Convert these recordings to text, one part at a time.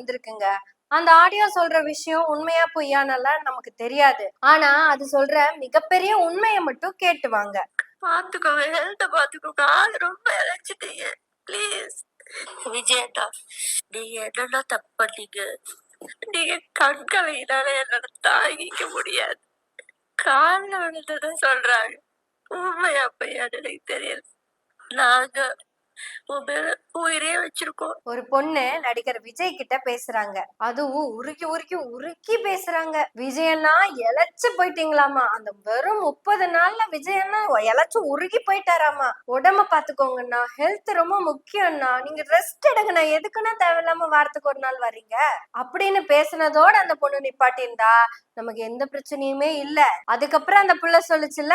வந்திருக்குங்க. அந்த ஆடியோ சொல்ற விஷயம் உண்மையா பொய்யானலாம் நமக்கு தெரியாது. ஆனா அது சொல்ற மிகப்பெரிய உண்மையை மட்டும் கேட்டு வாங்க. பாத்துக்கோங்க ஹெல்த்த பாத்துக்கோங்க ஆள் ரொம்ப இழைச்சிட்டீங்க ப்ளீஸ் விஜயண்டா நீங்க என்னென்ன தப்பு பண்ணீங்க? நீங்க கண்களையினால என்னால தாங்கிக்க முடியாது. காலில் விழுந்ததை சொல்றாங்க. உண்மையா பையன் எனக்கு தெரியல. நாங்க உயிரே வச்சிருக்கோம். ஒரு பொண்ணு நடிகர் விஜய் கிட்ட பேசுறாங்க. அதுவும் உருக்கி உருக்கி உருக்கி பேசுறாங்க. விஜயண்ணா இழைச்சு போயிட்டீங்களாமா? அந்த வெறும் முப்பது நாள்ல விஜயண்ணா இழைச்சு உருகி போயிட்டாராமா? உடம்ப பாத்துக்கோங்கண்ணா. ஹெல்த் ரொம்ப முக்கியம்ண்ணா. நீங்க ரெஸ்ட் எடுங்கண்ணா. எதுக்குன்னா தேவையில்லாம வாரத்துக்கு ஒரு நாள் வர்றீங்க? அப்படின்னு பேசுனதோட அந்த பொண்ணு நிப்பாட்டியிருந்தா. நமக்கு எந்த பிரச்சனையுமே இல்ல. அதுக்கப்புறம் அந்த புள்ள சொல்லுச்சுல்ல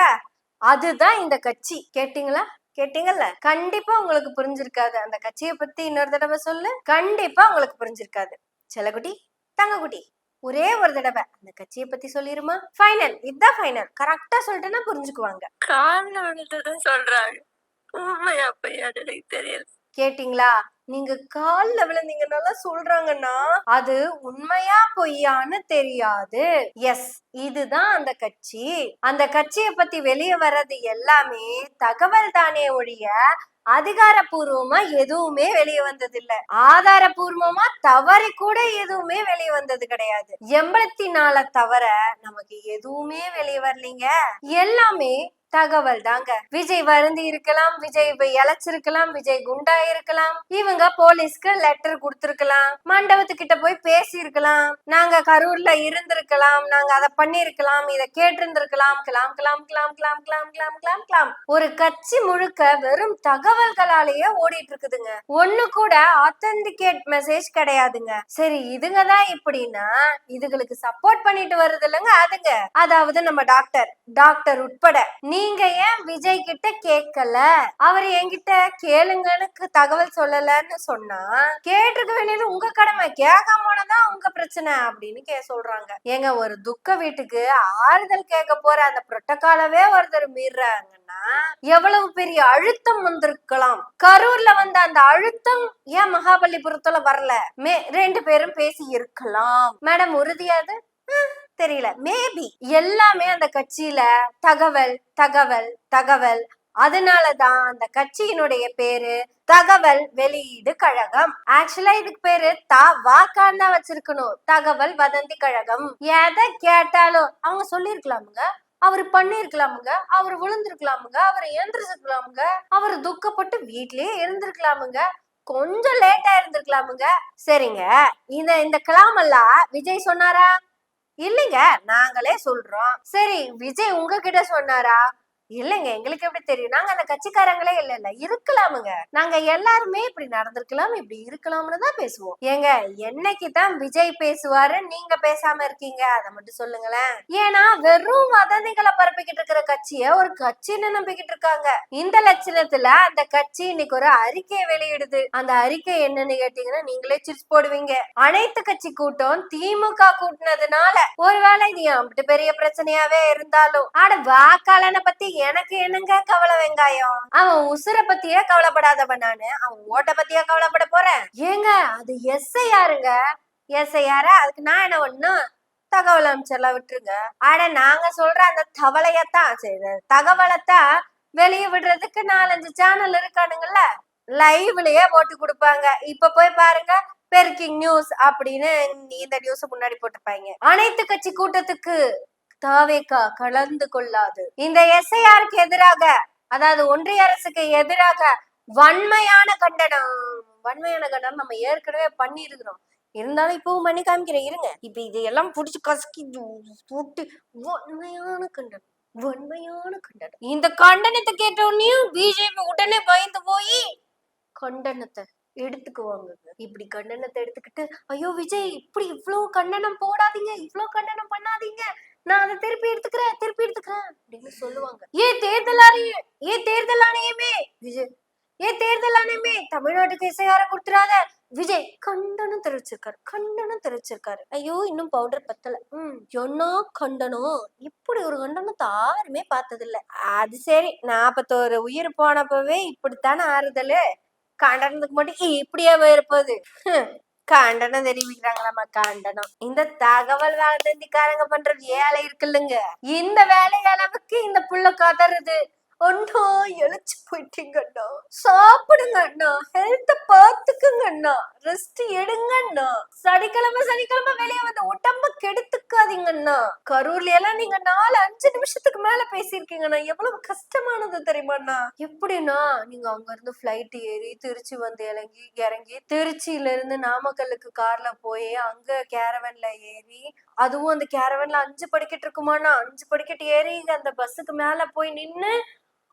அதுதான் இந்த கட்சி. கேட்டீங்களா? கேட்டீங்கல்ல? கண்டிப்பா உங்களுக்கு புரிஞ்சிருக்காது. அந்த கட்சியை பத்தி இன்னொரு தடவை சொல்லு. கண்டிப்பா உங்களுக்கு புரிஞ்சிருக்காது. செல்லக்குட்டி தங்கக்குட்டி ஒரே ஒரு தடவை அந்த கட்சியை பத்தி சொல்லிருமா? ஃபைனல் இதுதான் ஃபைனல் கரெக்டா சொல்லிட்டேன்னா புரிஞ்சுக்குவாங்க. விழுந்ததான் சொல்றாங்க. உண்மையா எனக்கு தெரியல. கேட்டிங்களா? நீங்க கால்ல விழுந்தீங்கன்னால சொல்றாங்கன்னா அது உண்மையா பொய்யான்னு தெரியாது. எஸ் இதுதான் அந்த கட்சி. அந்த கட்சியை பத்தி வெளியே வர்றது எல்லாமே தகவல் தானே ஒழிய அதிகாரப்பூர்வமா எதுவுமே வெளியே வந்தது இல்ல ஆதாரபூர்வமா தவறி கூட எதுவுமே வெளியே வந்தது கிடையாது. எண்பத்தி நால தவிர நமக்கு எதுவுமே வெளியே வரலீங்க. எல்லாமே தகவல் தாங்க. விஜய் வருந்தி இருக்கலாம் விஜய் இழைச்சிருக்கலாம் விஜய் குண்டா இருக்கலாம் இவங்க போலீஸ்க்கு லெட்டர் கொடுத்திருக்கலாம். மண்டபத்துக்கிட்ட போய் பேசி இருக்கலாம் நாங்க கரூர்ல இருந்திருக்கலாம் நாங்க அதை பண்ணிருக்கலாம் இத கேட்டிருந்திருக்கலாம். கிளாம் கிளாம் கிளாம் கிளாம் கிளாம் கிளாம் கிளாம் கிளாம். ஒரு கட்சி முழுக்க வெறும் தகவல்களாலேயே ஓடிட்டு இருக்குதுங்க ஒண்ணு கூட ஆத்தன்டிகேட் மெசேஜ் கிடையாதுங்க. சரி இதுங்க தான் இப்படின்னா இதுகளுக்கு சப்போர்ட் பண்ணிட்டு வருது இல்லைங்க அதுங்க. அதாவது நம்ம டாக்டர் டாக்டர் உட்பட. நீ நீங்க ஏன் விஜய் கிட்ட கேட்கல? அவர் என்கிட்ட கேளுங்கன்னு தகவல் சொல்லலன்னு சொன்னா கேட்டிருக்க வேண்டியது உங்க கடமை. கேட்காம போனதான் உங்க பிரச்சனை அப்படின்னு கே சொல்றாங்க. ஏங்க ஒரு துக்க வீட்டுக்கு ஆறுதல் கேட்க போற அந்த புரோட்டோகாலவே ஒருத்தர் மீறாங்கன்னா எவ்வளவு பெரிய அழுத்தம் வந்திருக்கலாம். கரூர்ல வந்த அந்த அழுத்தம் ஏன் மகாபலிபுரத்துல வரல? மே ரெண்டு பேரும் பேசி இருக்கலாம். மேடம் உறுதியாது தெரியல. மேபி எல்லாமே அந்த கட்சியில தகவல் தகவல் தகவல். அதனாலதான் அந்த கட்சியினுடைய பேரு தகவல் வெளியீடு கழகம். ஆக்சுவலா இதுக்கு பேரு தா வாக்கான் தான் வச்சிருக்கணும். தகவல் வதந்தி கழகம். எதை கேட்டாலும் அவங்க சொல்லிருக்கலாமுங்க அவர் பண்ணிருக்கலாமுங்க அவர் விழுந்திருக்கலாமுங்க. அவர் எழுந்திருக்கலாமுங்க அவர் துக்கப்பட்டு வீட்லயே இருந்திருக்கலாமுங்க. கொஞ்சம் லேட்டா இருந்திருக்கலாமுங்க. சரிங்க. இந்த இந்த கலாமெல்லாம் விஜய் சொன்னாரா? இல்லைங்க நாங்களே சொல்றோம். சரி விஜய் உங்ககிட்ட சொன்னாரா? இல்லைங்க எங்களுக்கு எப்படி தெரியும்? நாங்க அந்த கட்சிக்காரங்களே இல்ல இல்ல இருக்கலாமுங்க. நாங்க எல்லாருமே இப்படி நடந்திருக்கலாம் இப்படி இருக்கலாம்னு தான் பேசுவோம். ஏங்க என்னைக்கு தான் விஜய் பேசுவாரு நீங்க பேசாம இருக்கீங்க? அதை மட்டும் சொல்லுங்களேன். ஏன்னா வெறும் வதந்திகளை பரப்பிக்கிட்டு இருக்கிற கட்சிய ஒரு கட்சின்னு நம்பிக்கிட்டு இருக்காங்க. இந்த லட்சணத்துல அந்த கட்சி இன்னைக்கு ஒரு அறிக்கையை வெளியிடுது. அந்த அறிக்கை என்னன்னு கேட்டீங்கன்னா நீங்களே சிரிச்சு போடுவீங்க. அனைத்து கட்சி கூட்டம் திமுக கூட்டினதுனால ஒருவேளை இது அப்படி பெரிய பிரச்சனையாவே இருந்தாலும் ஆட வாக்காளனை பத்தி எனக்கு என்னங்க கவலை வெங்காயம்? அவன் உசுர பத்தியே கவலைப்படாதவன் நானு. அவன் ஓட்ட பத்தியா கவலைப்பட போறேன். ஏங்க அது எஸ்ஐயாருங்க எஸ்ஐயார அதுக்கு நான் என்ன ஒண்ணும் தகவல் அமைச்சர்லாம் விட்டுருங்க. ஆட நாங்க சொல்ற அந்த தவளையத்தான். சரி தகவலைத்தான் வெளியே விடுறதுக்கு நாலஞ்சு சேனல் இருக்கானுங்கல்ல லைவ்லயே போட்டு கொடுப்பாங்க. இப்ப போய் பாருங்க பெர்கிங் நியூஸ் அப்படின்னு இந்த நியூஸ் முன்னாடி போட்டிருப்பாங்க. அனைத்து கட்சி கூட்டத்துக்கு தாவேக்கா கலந்து கொள்ளாது. இந்த எஸ்ஐஆருக்கு எதிராக அதாவது ஒன்றிய அரசுக்கு எதிராக வன்மையான கண்டனம் வன்மையான கண்டனம் நம்ம ஏற்கனவே பண்ணி இருக்கிறோம் இருந்தாலும் இப்பவும் பண்ணி காமிக்கிறேன் இருங்க. இப்ப இதையெல்லாம் புடிச்சு கசக்கி போட்டு வன்மையான கண்டனம் வன்மையான கண்டனம். இந்த கண்டனத்தை கேட்ட உடனேயும் பிஜேபி உடனே பயந்து போய் கண்டனத்தை எடுத்துக்குவாங்க. இப்படி கண்டனத்தை எடுத்துக்கிட்டு ஐயோ விஜய் இப்படி இவ்வளவு கண்டனம் போடாதீங்க இவ்ளோ கண்டனம் பண்ணாதீங்க நான் அதை திருப்பி எடுத்துக்கிறேன் திருப்பி எடுத்துக்கிறேன் அப்படின்னு சொல்லுவாங்க. ஏன் தேர்தல் ஆணையம் ஏன் தேர்தல் ஆணையமே? விஜய் ஏன் தேர்தல் ஆணையமே? தமிழ்நாட்டுக்கு இசையார கொடுத்துடாத. விஜய் கண்டனம் தெரிவிச்சிருக்காரு கண்டனம் தெரிவிச்சிருக்காரு. ஐயோ இன்னும் பவுடர் பத்தல. ம் என்ன கண்டனம்? இப்படி ஒரு கண்டனத்தை யாருமே பார்த்ததில்ல. அது சரி நாற்பத்தோரு உயிர் போனப்பவே இப்படித்தானே ஆறுதல். கண்டனத்துக்கு மட்டும் இப்படியே இருப்பது கண்டனம் தெரிவிக்கிறாங்களாமா கண்டனம் இந்த தகவல் வதந்திக்காரங்க பண்ற வேலை இருக்குல்லுங்க. இந்த வேலை அளவுக்கு இந்த புள்ள கதறுது. அண்ணா எழுச்சு போயிட்டீங்க அண்ணா. சாப்பிடுங்க அண்ணா. ஹெல்த்த பாத்துக்குங்க அண்ணா. ரெஸ்ட் எடுங்க அண்ணா. சனிக்கிழமை சனிக்கிழமை வெளியே வந்து உடம்ப கெடுத்துக்காதீங்க அண்ணா. கரூர்ல எல்லாம் நீங்க நாலு அஞ்சு நிமிஷத்துக்கு மேல பேசியிருக்கீங்கண்ணா எவ்வளவு கஷ்டமானது தெரியுமா அண்ணா? எப்படின்னா நீங்க அங்க இருந்து பிளைட் ஏறி திருச்சி வந்து இறங்கி இறங்கி திருச்சியில இருந்து நாமக்கல்லுக்கு கார்ல போய் அங்க கேரவன்ல ஏறி அதுவும் அந்த கேரவன்ல அஞ்சு படிக்கட்டு இருக்குமாண்ணா அஞ்சு படிக்கட்டு ஏறி அந்த பஸ்ஸுக்கு மேல போய் நின்னு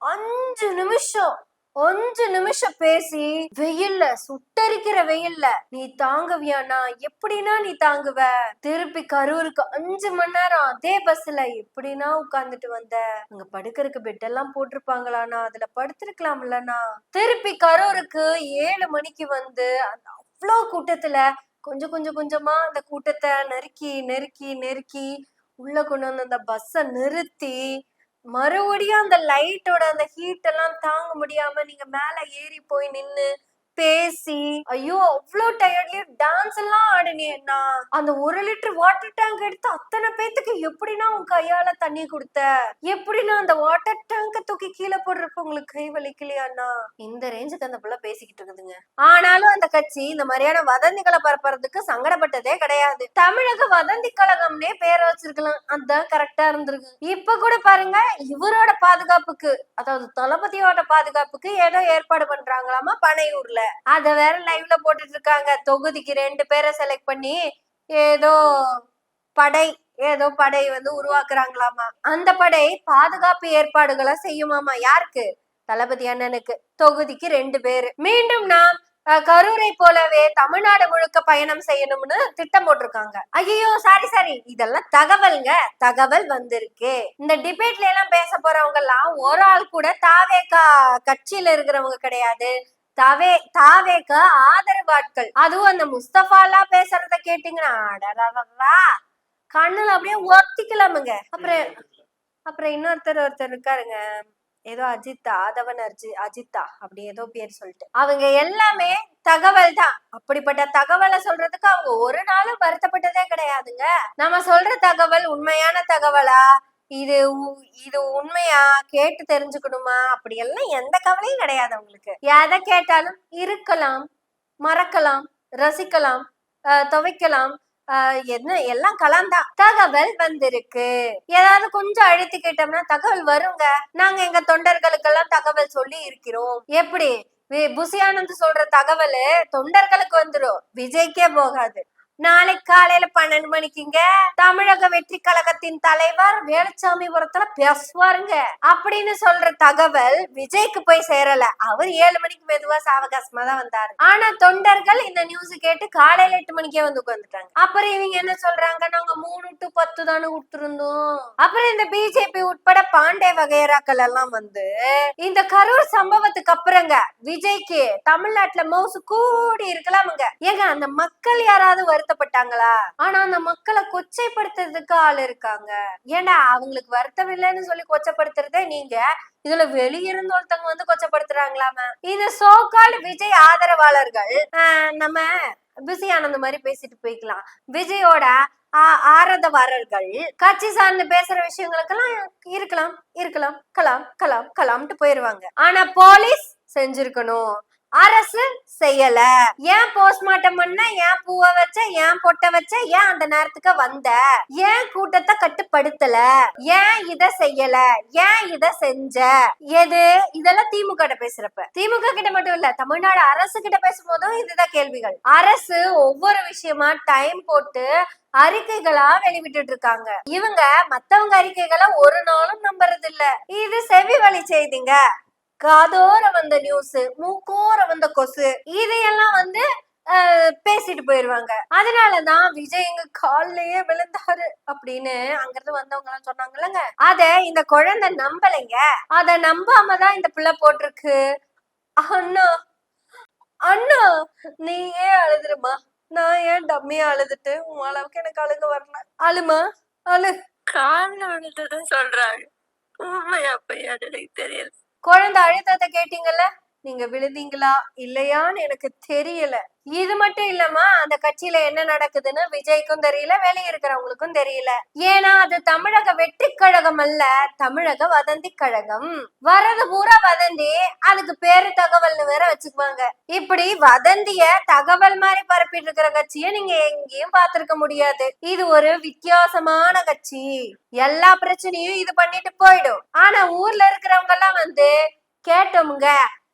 அஞ்சு நிமிஷம் அஞ்சு நிமிஷம் பேசி வெயில்ல சுட்டரிக்கிற வெயில்ல நீ தாங்குவியானா எப்படின்னா நீ தாங்குவ? திருப்பி கரூருக்கு அஞ்சு மணி நேரம் அதே பஸ்ல எப்படின்னா உட்கார்ந்துட்டு வந்த? அங்க படுக்கறதுக்கு பெட் எல்லாம் போட்டிருப்பாங்களாண்ணா அதுல படுத்திருக்கலாம்லண்ணா திருப்பி கரூருக்கு ஏழு மணிக்கு வந்து அந்த அவ்வளோ கூட்டத்துல கொஞ்சம் கொஞ்சம் கொஞ்சமா அந்த கூட்டத்தை நெருக்கி நெருக்கி நெருக்கி உள்ள கொண்டு வந்து அந்த பஸ்ஸை நிறுத்தி மறுபடியும் அந்த லைட்டோட அந்த ஹீட் எல்லாம் தாங்க முடியாம நீங்க மேல ஏறி போய் நின்னு பேசி ஐயோ அவ்வளோ டயர்ட்லயும் டான்ஸ் எல்லாம் ஆடினேன்னா அந்த ஒரு லிட்டர் வாட்டர் டேங்க் எடுத்து அத்தனை பேத்துக்கு எப்படின்னா உன் கையால தண்ணி கொடுத்த? எப்படின்னா அந்த வாட்டர் டேங்க தூக்கி கீழே போடுறப்ப உங்களுக்கு கை வலிக்கலையாண்ணா இந்த ரேஞ்சுக்கு அந்த புள்ள பேசிக்கிட்டு இருக்குதுங்க. ஆனாலும் அந்த கட்சி இந்த மாதிரியான வதந்திகளை பரப்புறதுக்கு சங்கடப்பட்டதே கிடையாது. தமிழக வதந்தி கழகம்னே பேர் வச்சிருக்கலாம். அதான் கரெக்டா இருந்திருக்கு. இப்ப கூட பாருங்க இவரோட பாதுகாப்புக்கு அதாவது தளபதியோட பாதுகாப்புக்கு ஏதோ ஏற்பாடு பண்றாங்களாமா பனையூர்ல. அத வேற லைவ்ல போட்டுட்டு இருக்காங்க தொகுதிக்கு ரெண்டு பேரை செலக்ட் பண்ணி ஏதோ படை ஏதோ படை வந்து உருவாக்குறாங்களாமா? அந்த படை பாதுகாப்பு ஏற்பாடுகளை செய்யுமாமா? யாருக்கு? தளபதி அண்ணனுக்கு. தொகுதிக்கு ரெண்டு பேரு. மீண்டும் நாம் கரூரை போலவே தமிழ்நாடு முழுக்க பயணம் செய்யணும்னு திட்டம் போட்டிருக்காங்க. ஐயோ சாரி சாரி இதெல்லாம் தகவல்ங்க. தகவல் வந்திருக்கு. இந்த டிபேட்ல எல்லாம் பேச போறவங்க எல்லாம் ஒரு ஆள் கூட தாவேகா கட்சியில இருக்கிறவங்க கிடையாது. தவே தாவேக ஆதரவாட்கள். அதுவும் அந்த முஸ்தபா எல்லாம் பேசுறத கேட்டீங்கன்னா கண்ணுல அப்படியே ஒத்திக்கலாமுங்க அப்புறம் அப்புறம் இன்னொருத்தர் ஒருத்தர் இருக்காருங்க ஏதோ அஜித்தா ஆதவன் அர்ஜி அஜித்தா அப்படி ஏதோ பேர் சொல்லிட்டு அவங்க எல்லாமே தகவல் தான் அப்படிப்பட்ட தகவலை சொல்றதுக்கு அவங்க ஒரு நாளும் வருத்தப்பட்டதே கிடையாதுங்க நம்ம சொல்ற தகவல் உண்மையான தகவலா இது உ- இது உண்மையா? கேட்டு தெரிஞ்சுக்கணுமா? அப்படி எல்லாம் எந்த கவலையும் கிடையாது அவங்களுக்கு. எதை கேட்டாலும் இருக்கலாம் மறக்கலாம் ரசிக்கலாம் துவைக்கலாம். என்ன எல்லாம் கலந்தா. தகவல் வந்திருக்கு. ஏதாவது கொஞ்சம் அழுத்தி கேட்டோம்னா தகவல் வருங்க. நாங்க எங்க தொண்டர்களுக்கெல்லாம் தகவல் சொல்லி இருக்கிறோம். எப்படி? வி- சொல்ற தகவல் தொண்டர்களுக்கு வந்துடும் விஜய்க்கே போகாது. நாளைக்கு காலையில பன்னெண்டு மணிக்குங்க. தமிழக வெற்றி கழகத்தின் தலைவர் வேலுச்சாமிபுரத்துல பேசுவாருங்க. அப்படின்னு சொல்ற தகவல் விஜய்க்கு போய் சேரல. அவர் ஏழு மணிக்கு மெதுவா சாவகாசமா தான் வந்தாரு. ஆனா தொண்டர்கள் இந்த நியூஸ் கேட்டு காலையில எட்டு மணிக்கே வந்து உட்காந்துட்டாங்க அப்புறம் இவங்க என்ன சொல்றாங்க? நாங்க மூணு டு பத்து தானே கொடுத்துருந்தோம். அப்புறம் இந்த பிஜேபி உட்பட பாண்டே வகையராக்கள் எல்லாம் வந்து இந்த கரூர் சம்பவத்துக்கு அப்புறங்க விஜய்க்கு தமிழ்நாட்டுல மவுசு கூடி இருக்கலாமுங்க. ஏங்க அந்த மக்கள் யாராவது வருத்தப்பட்டாங்களா? ஆனா அந்த மக்களை கொச்சைப்படுத்துறதுக்கு ஆள் இருக்காங்க. ஏன்னா அவங்களுக்கு வருத்தம் இல்லைன்னு சொல்லி கொச்சப்படுத்துறதே நீங்க? இதுல வெளியிருந்து ஒருத்தவங்க வந்து கொச்சப்படுத்துறாங்களாம இது சோகால் விஜய் ஆதரவாளர்கள். ஆஹ் நம்ம பிஸி ஆனந்த மாதிரி பேசிட்டு போய்க்கலாம். விஜயோட ஆரதவாரர்கள் கட்சி சார்ந்து பேசுற விஷயங்களுக்கெல்லாம் இருக்கலாம் இருக்கலாம் கலாம் கலாம் கலாம்ட்டு போயிருவாங்க. ஆனா போலீஸ் செஞ்சிருக்கணும். அரசு செய்யல. ஏன் போஸ்ட்மார்ட்டம் பண்ண? ஏன் பூவை வச்ச? ஏன் பொட்ட வச்ச? ஏன் அந்த நேரத்துக்கு வந்த? ஏன் கூட்டத்தை கட்டுப்படுத்தல? ஏன் இத செய்யல? ஏன் இத செஞ்ச? எது? இதெல்லாம் திமுக கிட்ட பேசுறப்ப. திமுக கிட்ட மட்டும் இல்ல தமிழ்நாடு அரசு கிட்ட பேசும்போதும் இதுதான் கேள்விகள். அரசு ஒவ்வொரு விஷயமா டைம் போட்டு அறிக்கைகளா வெளிவிட்டு இருக்காங்க. இவங்க மத்தவங்க அறிக்கைகளை ஒரு நாளும் நம்புறது இல்ல இது செவி வழி செய்திங்க. காதோர வந்த நியூஸ் மூக்கோர வந்த கொசு இதையெல்லாம் வந்து பேசிட்டு போயிருவாங்க. அதனாலதான் விஜய் எங்க கால்லயே விழுந்தாரு அப்படின்னு அங்கிருந்து வந்தவங்க எல்லாம் சொன்னாங்கல்லங்க. அத இந்த குழந்தை நம்பலைங்க. அத நம்பாம தான் இந்த பிள்ளை போட்டிருக்கு. அண்ணா அண்ணா நீ ஏன் அழுதுருமா? நான் ஏன் டம்மியா அழுதுட்டு உன் அளவுக்கு எனக்கு அழுக வரல? அழுமா? அழு. காரணம் அழுதுன்னு சொல்றாங்க. உண்மையா பொய்யான்னு எனக்கு தெரியல. குழந்தை அழுத்தத்தை கேட்டீங்கல்ல? நீங்க விழுந்தீங்களா? இல்லையான்னு எனக்கு தெரியல. இது மட்டும் இல்லாம அந்த கட்சியில என்ன நடக்குதுன்னு விஜய்க்கும் தெரியல வெளியே இருக்கிறவங்களுக்கும் தெரியல. ஏன்னா அது தமிழக வெற்றி கழகம் அல்ல தமிழக வதந்தி கழகம். வரது பூரா வதந்தி அதுக்கு பேரு தகவல்னு வேற வச்சுக்குவாங்க. இப்படி வதந்திய தகவல் மாதிரி பரப்பிட்டு இருக்கிற கட்சியை நீங்க எங்கேயும் பாத்திருக்க முடியாது. இது ஒரு வித்தியாசமான கட்சி. எல்லா பிரச்சனையும் இது பண்ணிட்டு போயிடும். ஆனா ஊர்ல இருக்கிறவங்க எல்லாம் வந்து கேட்டோமுங்க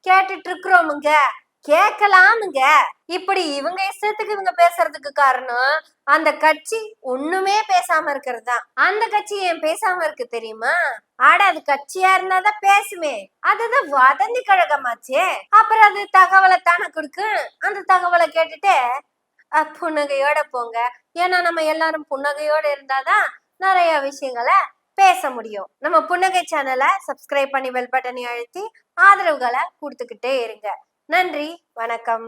கேட்டுட்டு இருக்கிறோமுங்க கேட்கலாமுங்க. இப்படி இவங்க இஷ்டத்துக்கு இவங்க பேசுறதுக்கு காரணம் அந்த கட்சி ஒண்ணுமே பேசாம இருக்கிறது? தான் அந்த கட்சி ஏன் பேசாம இருக்கு தெரியுமா? ஆட அது கட்சியா இருந்தாதான் பேசுமே. அதுதான் வதந்தி கழகமாச்சே. அப்புறம் அது தகவலை தானே கொடுக்கும்? அந்த தகவலை கேட்டுட்டு அஹ், புன்னகையோட போங்க. ஏன்னா நம்ம எல்லாரும் புன்னகையோட இருந்தாதான் நிறைய விஷயங்களை பேச முடியும். நம்ம புன்னகை சேனலை சப்ஸ்கிரைப் பண்ணி பெல் பட்டனை அழுத்தி ஆதரவுகளை கொடுத்துக்கிட்டே இருங்க. நன்றி வணக்கம்.